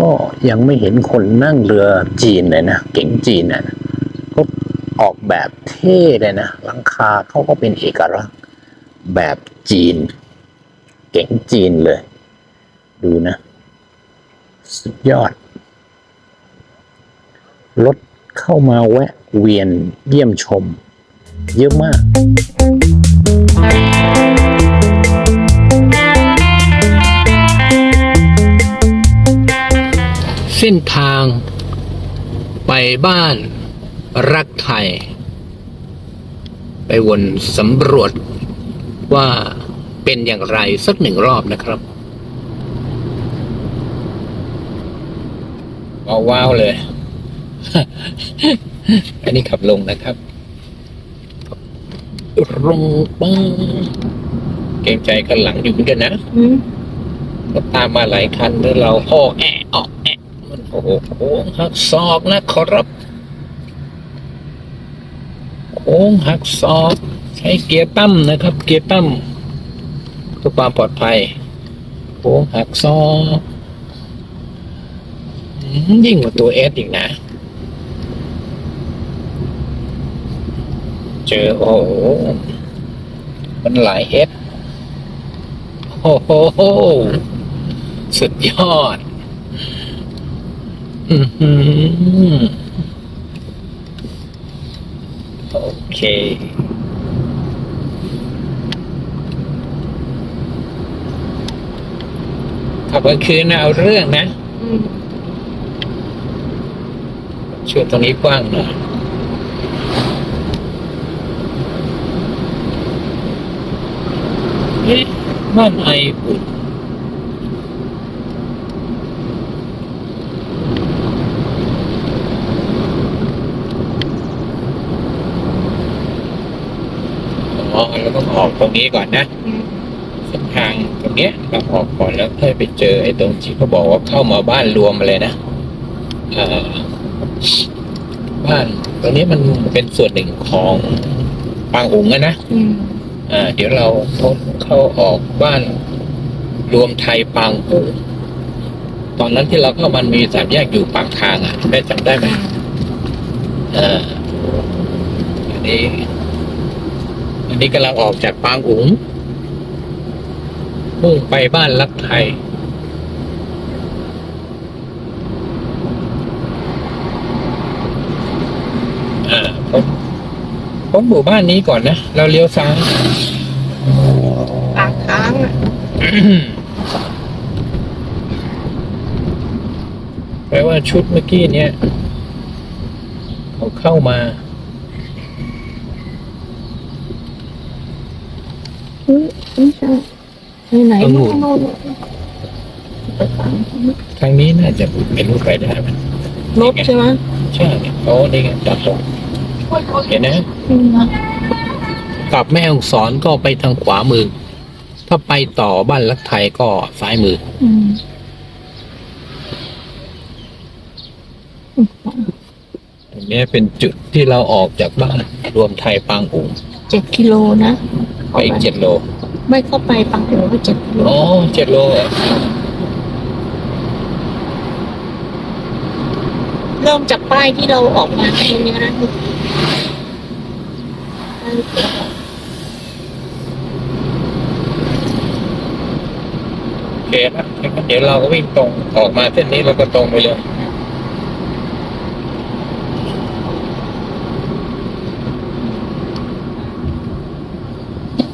ก็ยังไม่เห็นคนนั่งเรือจีนเลยนะเก๋งจีนน่ะก็ออกแบบเท่เลยนะหลังคาเขาก็เป็นเอกลักษณ์แบบจีน เก๋งจีนเลย ดูนะ สุดยอด รถเข้ามาแวะเวียนเยี่ยมชม เยอะมาก ส้นทาง ไปบ้านรักไทย ไปวนสำรวจว่าเป็นอย่างไรสักหนึ่งรอบนะครับว้าวๆเลย อันนี้ขับลงนะครับลงป้งเกรงใจกันหลังอยู่เหมือนกันนะอืมก็ตามมาหลายคันแล้วเราอ้อแอะออกแอะ มันโอ้โหโค้งหักศอกนะครับโค้งหักศอกใช้เกียร์ตั้มนะครับ เกียร์ตั้มเพื่อความปลอดภัยโค้งหักศอกยิ่งกว่าตัวเอสอีกนะ เจอโอ้โหมันหลายเอสโอ้โหสุดยอด โอเค ขับกลางคืนเอาเรื่องนะ ช่วงตรงนี้กว้างหน่อยเอ๊ะบ้านไออุ่น อ๋อเราต้องออกตรงนี้ก่อนนะอืมเส้นทางตรงเนี้ยเราออกก่อนแล้วค่อยไปเจอไอ้ตรงที่เขาบอกว่าเข้ามาบ้านรวมมาเลยนะเอ่อบ้านตรงนี้มันเป็นส่วนหนึ่งของปางอุ๋งอะนะอืมอ่า เดี๋ยวเราเข้าออกบ้านรวมไทยปางอุ๋งตอนนั้นที่เราเข้ามันมีสามแยกอยู่ปากทางอะได้จำได้ไหมอ่าอันนี้ อันนี้กำลังออกจากปางอุ๋งมุ่งไปบ้านรักไทย อ่าพ้นพ้นหมู่บ้านนี้ก่อนนะ เราเลี้ยวซ้ายปากค้างอะแปลว่าชุดเมื่อกี้เนี้ยเขาเข้ามา อืมไม่ใช่ไปไหนองุ่นโน่นไปฟังทางนี้น่าจะไม่รู้ไปได้ไหมรถใช่ไหมใช่เนี่ยโอ้นี่ไงตัดตรงเห็นนะอืมกลับแม่ฮ่องสอนก็ไปทางขวามือ ถ้าไปต่อบ้านรักไทยก็ซ้ายมืออืมตรงนี้เป็นจุดที่เราออกจากบ้านรวมไทยปางอุ๋งเจ็ดกิโลนะ ไปอีกเจ็ดโล ไม่เข้าไปปังถึงก็เจ็ดกิโลอ๋อเจ็ดโลเหรอเริ่มจากป้ายที่เราออกมาตรงนี้นะโอเคนะงั้นเดี๋ยวเราก็วิ่งตรงออกมาเส้นนี้เราก็ตรงไปเลย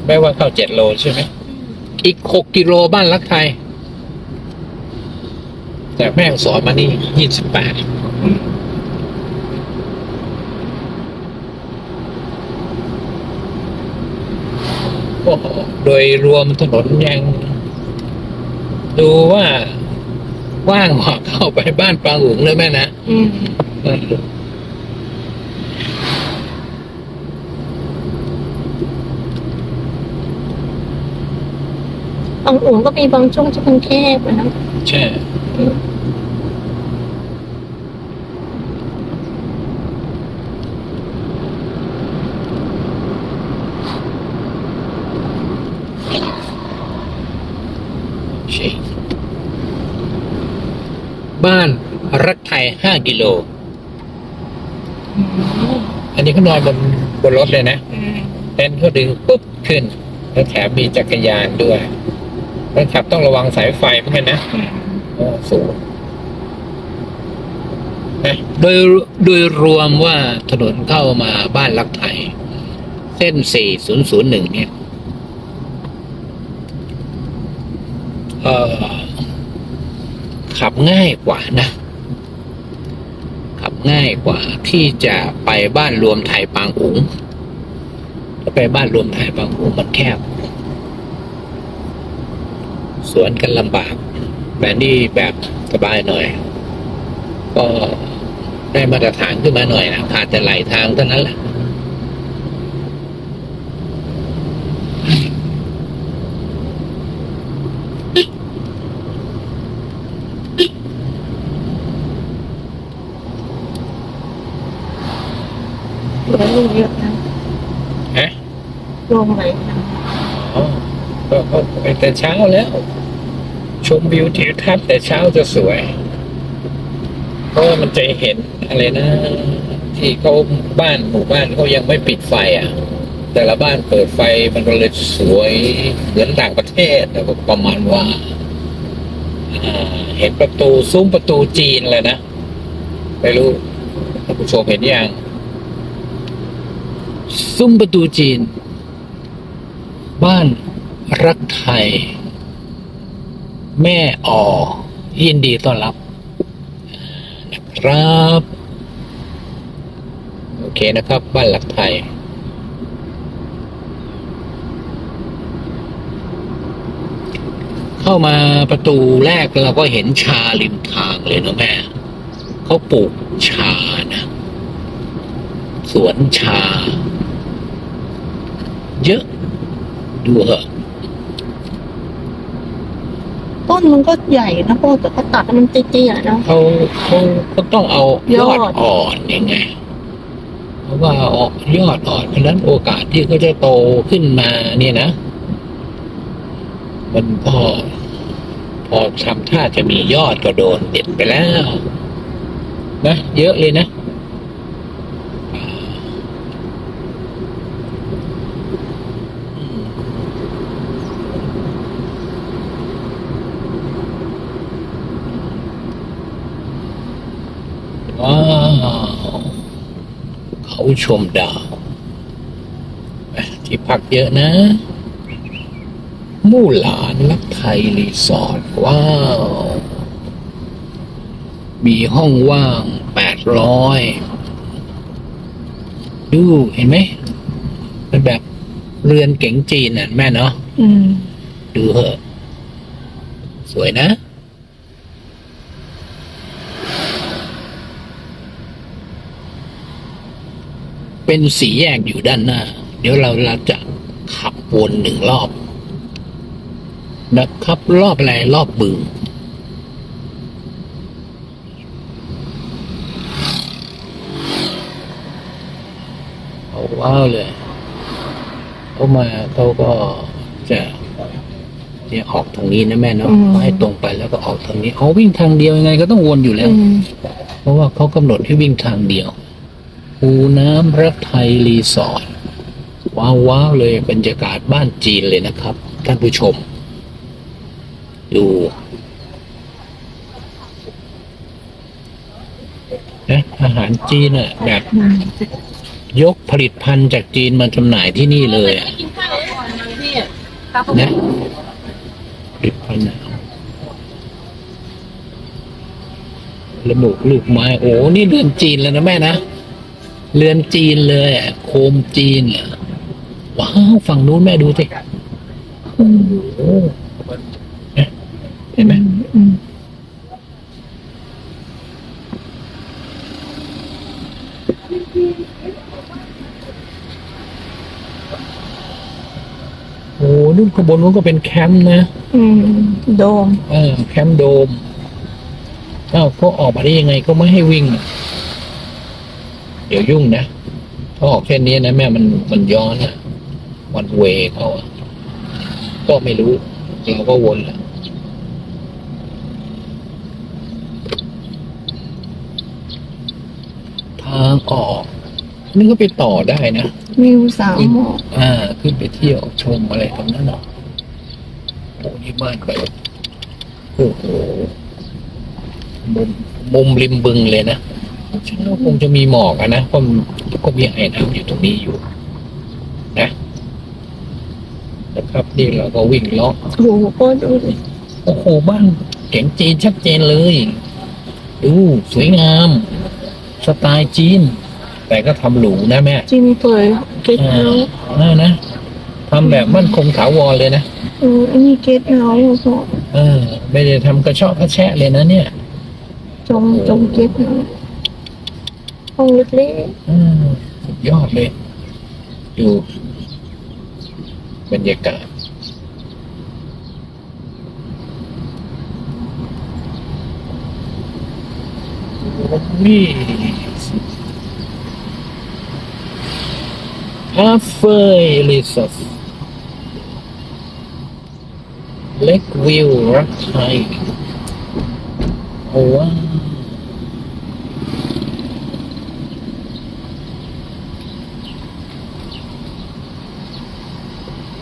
ไม่ว่าเข้าเจ็ดโลใช่ไหมอีกหกกิโลบ้านรักไทย แต่แม่งสอนมานี่ยี่สิบแปดโอ้โหโดยรวมถนนยัง ดูว่าว่างเหมาเข้าไปบ้านปลาหุงเลยแม่นะ อืม เออ บางอุ่นก็มีบางช่วงที่มันแคบอะนะใช่ใช่บ้านรักไทยห้ากิโล อันนี้เขานอนบนบนรถเลยนะอืมเต้นท์เขาดึงปุ๊บขึ้น แล้วแถมมีจักรยานด้วย คนขับต้องระวังสายไฟเหมือนกันนะอืมโอ้สูงนะโดยโดยรวมว่าถนนเข้ามาบ้านรักไทย เส้น 4001 เนี่ยเอ่อขับง่ายกว่านะ ขับง่ายกว่าที่จะไปบ้านรวมไทยปางอุ๋งถ้าไปบ้านรวมไทยปางอุ๋งมันแคบ สวนกันลำบากแบบนี้แบบสบายหน่อย ก็ได้มาตรฐานขึ้นมาหน่อยนะขาดแต่ไหลทางเท่านั้นแหละเหลือลูกเยอะนะฮะลงไหลนะอ๋อ ก็ไปแต่เช้าแล้ว ชมวิวทิวทัศน์แต่เช้าจะสวย เพราะมันจะเห็นอะไรนะ ที่เขาบ้านหมู่บ้านเขายังไม่ปิดไฟอะ แต่ละบ้านเปิดไฟมันก็เลยสวยเหมือนต่างประเทศแต่ประมาณว่าอ่าเห็นประตูซุ้มประตูจีนเลยนะไม่รู้ท่านผู้ชมเห็นยังซุ้มประตูจีน บ้าน รักไทย แม่ออยินดีต้อนรับนะครับ โอเคนะครับ บ้านหลักไทย เข้ามาประตูแรกเราก็เห็นชาริมทางเลยนะแม่เขาปลูกชานะสวนชา เยอะดูเหอะ ต้นมันก็ใหญ่นะพ่อแต่เขาตัดมันเตี้ยๆนะ เขาเขาก็ต้องเอายอดอดอ่อนยังไง เพราะว่าออกยอดอ่อนเพราะฉะนั้นโอกาสที่เขาจะโตขึ้นมาเนี่ยนะ มันพอ พอทำท่าจะมียอดก็โดนเด็ดไปแล้ว นะ เยอะเลยนะ ว้าว เขาชมดาวแหม่ที่พักเยอะนะ มู่หลานรักไทยรีสอร์ทว้าว มีห้องว่างแปดร้อยดูเห็นไหมเป็นแบบเรือนเก๋งจีนน่ะแม่เนาะอืมดูเหอะ สวยนะ เป็นสีแยกอยู่ด้านหน้า เดี๋ยวเราเราจะขับวนหนึ่งรอบนะครับรอบอะไรรอบบึง เอาว้าวเลยเขามาเขาก็จะเนี่ยออกทางนี้นะแม่เนาะเขาให้ตรงไปแล้วก็ออกทางนี้เขาวิ่งทางเดียวยังไงก็ต้องวนอยู่แล้วอืมเพราะว่าเขากำหนดให้วิ่งทางเดียว ภูน้ำรักไทยรีสอร์ทว้าวว้าวเลยบรรยากาศบ้านจีนเลยนะครับ ท่านผู้ชม ดูนะอาหารจีนอะแบบ ยกผลิตภัณฑ์จากจีนมาจำหน่ายที่นี่เลยอะกินข้าวก่อนนะพี่นะผลิตภัณฑ์อะระบุลูกไม้ โอ้ นี่เรือนจีนแล้วนะแม่นะ เรือนจีนเลยอะโคมจีนอะว้าวฝั่งนู้นแม่ดูสิอืมโอ้เนี่ยเห็นไหมอืมโอ้นู่นข้างบนนู้นก็เป็นแคมป์นะอืมโดม เออ แคมป์โดมอ้าวเขาออกมาได้ยังไงก็ไม่ให้วิ่งอะ เดี๋ยวยุ่งนะถ้าออกเช่นนี้นะแม่มันมันย้อนนะวันเวเขาก็ไม่รู้เราก็วนละทางออกนี่ก็ไปต่อได้นะวิวสามหมอกอ่า ขึ้นไปเที่ยวชมอะไรตรงนั้นอะโอ้นี่บ้านไปโอ้โหมุมมุมริมบึงเลยนะ ฉันว่าคงจะมีหมอกอะนะเพราะมันก็มีไอ้น้ำอยู่ตรงนี้อยู่ นะนะครับนี่เราก็วิ่งเลาะโอ้โหพ่อดูดิโอ้โหบ้านเก๋งจีนชัดเจนเลยดูสวยงาม สไตล์จีน แต่ก็ทำหรูนะแม่จิมเผยเกตเฮาส์อ่านะทำแบบมั่นคงถาวรเลยนะเอออันนี้เกตเฮาส์พ่อเออ ไม่ได้ทำกระเชอกกระแชะเลยนะเนี่ย จงจงเกตเฮาส์ ห้องเล็กอืมสุดยอดเลย ดูบรรยากาศนี่อาเฟยรีสอร์เล็กวิวรักไทยโอ้ว้าว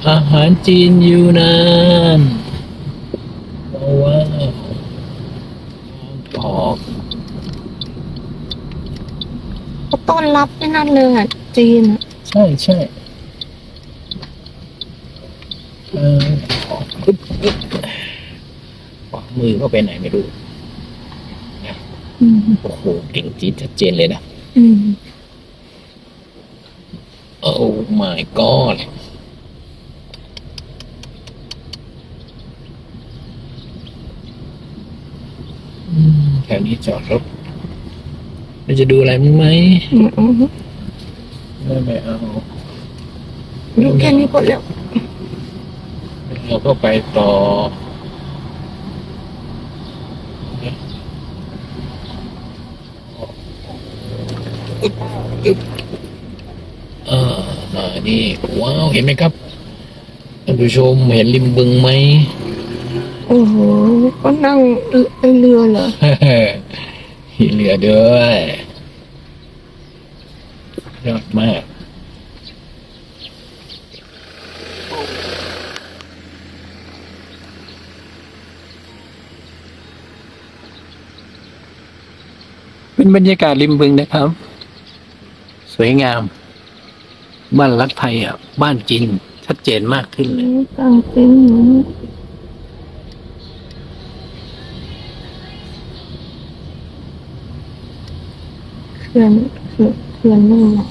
อาหารจีนยูนานโอ้ว้าวปอกๆเขาต้อนรับไอ้นั่นเลยอะ จีนอะใช่ใช่เออออกปึ๊บปึ๊บขวามือก็ไปไหนไม่รู้อืมโอ้โหเก่งจีดชัดเจนเลยนะ อืม โอ้ my god อืมแถวนี้จอดรถเราจะดูอะไรมั้งไหมอืมอืมไม่ไม่เอาดูแค่นี้ก็แล้วเราก็ไปต่ออ่ามานี่ ว้าว เห็นไหมครับท่านผู้ชมเห็นริมบึงไหม โอ้โหก็นั่งไอเรือเหรอมีเรือด้วยยอดมากเป็นบรรยากาศริมบึงนะครับ สวยงาม บ้านรักไทยอะ บ้านจีนชัดเจนมากขึ้นเลย กลางเต็นท์อยู่นี่เขื่อนเขื่อนเขื่อนนู่นน่ะ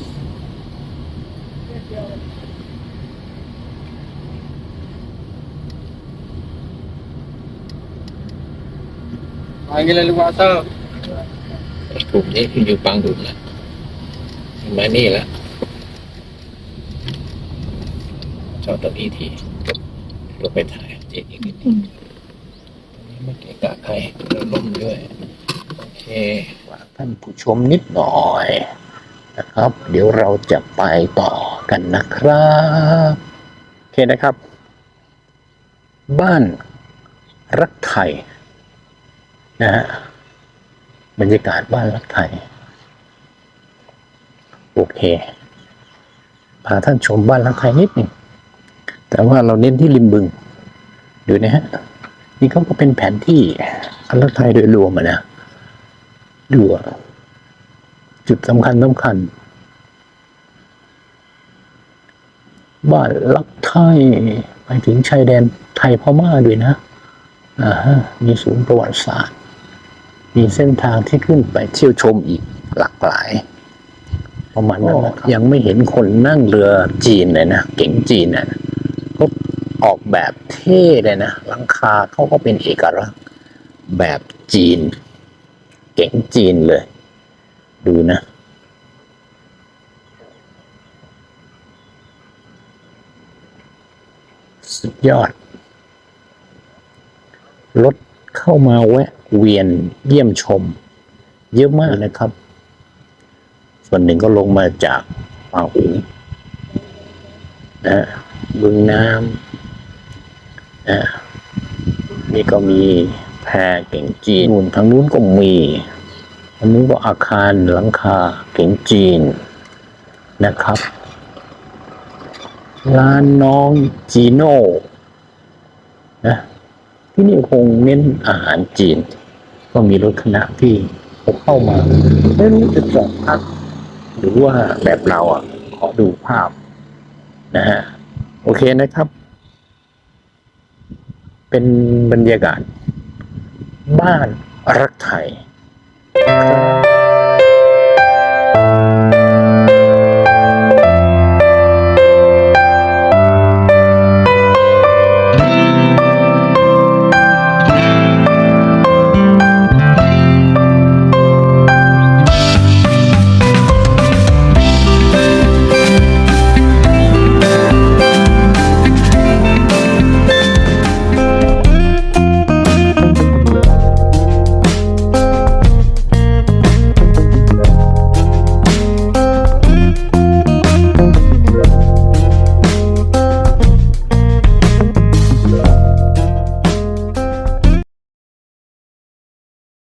กลุ่มนี้คืออยู่ปางดุลนะมานี่แล้วจอดตรงนี้ทีลงไปถ่ายเจอีกนิดนึงตรงนี้ไม่เกะกะใครเราล่มด้วย โอเคฝาก ท่านผู้ชมนิดหน่อยนะครับ เดี๋ยวเราจะไปต่อกันนะครับโอเคนะครับ บ้านรักไทยนะฮะบรรยากาศบ้านรักไทยโอเคพาท่านชมบ้านรักไทยนิดหนึ่งแต่ว่าเราเน้นที่ริมบึงดูนะฮะนี่เขาก็เป็นแผนที่อันรักไทยโดยรวมอะนะดู อะจุดสำคัญสำคัญ บ้านลักไทยไปถึงชายแดนไทยพม่าด้วยนะอ่าฮะมีศูนย์ประวัติศาสตร์ มีเส้นทางที่ขึ้นไปเที่ยวชมอีกหลากหลาย ประมาณนั้นนะครับยังไม่เห็นคนนั่งเรือจีนเลยนะเก๋งจีนน่ะก็ออกแบบเท่เลยนะหลังคาเขาก็เป็นเอกลักษณ์แบบจีน เก๋งจีนเลย ดูนะ สุดยอด รถเข้ามาแวะเวียนเยี่ยมชม เยอะมากนะครับ ส่วนหนึ่งก็ลงมาจากป่าอุงนะบึงน้ำนะนี่ก็มี แพเก่งจีนนู่นทางนู้นก็มีอันนี้ก็อาคารหลังคาเก๋งจีนนะครับ ร้านน้องจีโน่นะที่นี่คงเน้นอาหารจีน ก็มีรถคณะที่เขาเข้ามาไม่รู้จะจอดพักหรือว่าแบบเราอะ ขอดูภาพนะฮะ โอเคนะครับ เป็นบรรยากาศ บ้านรักไทย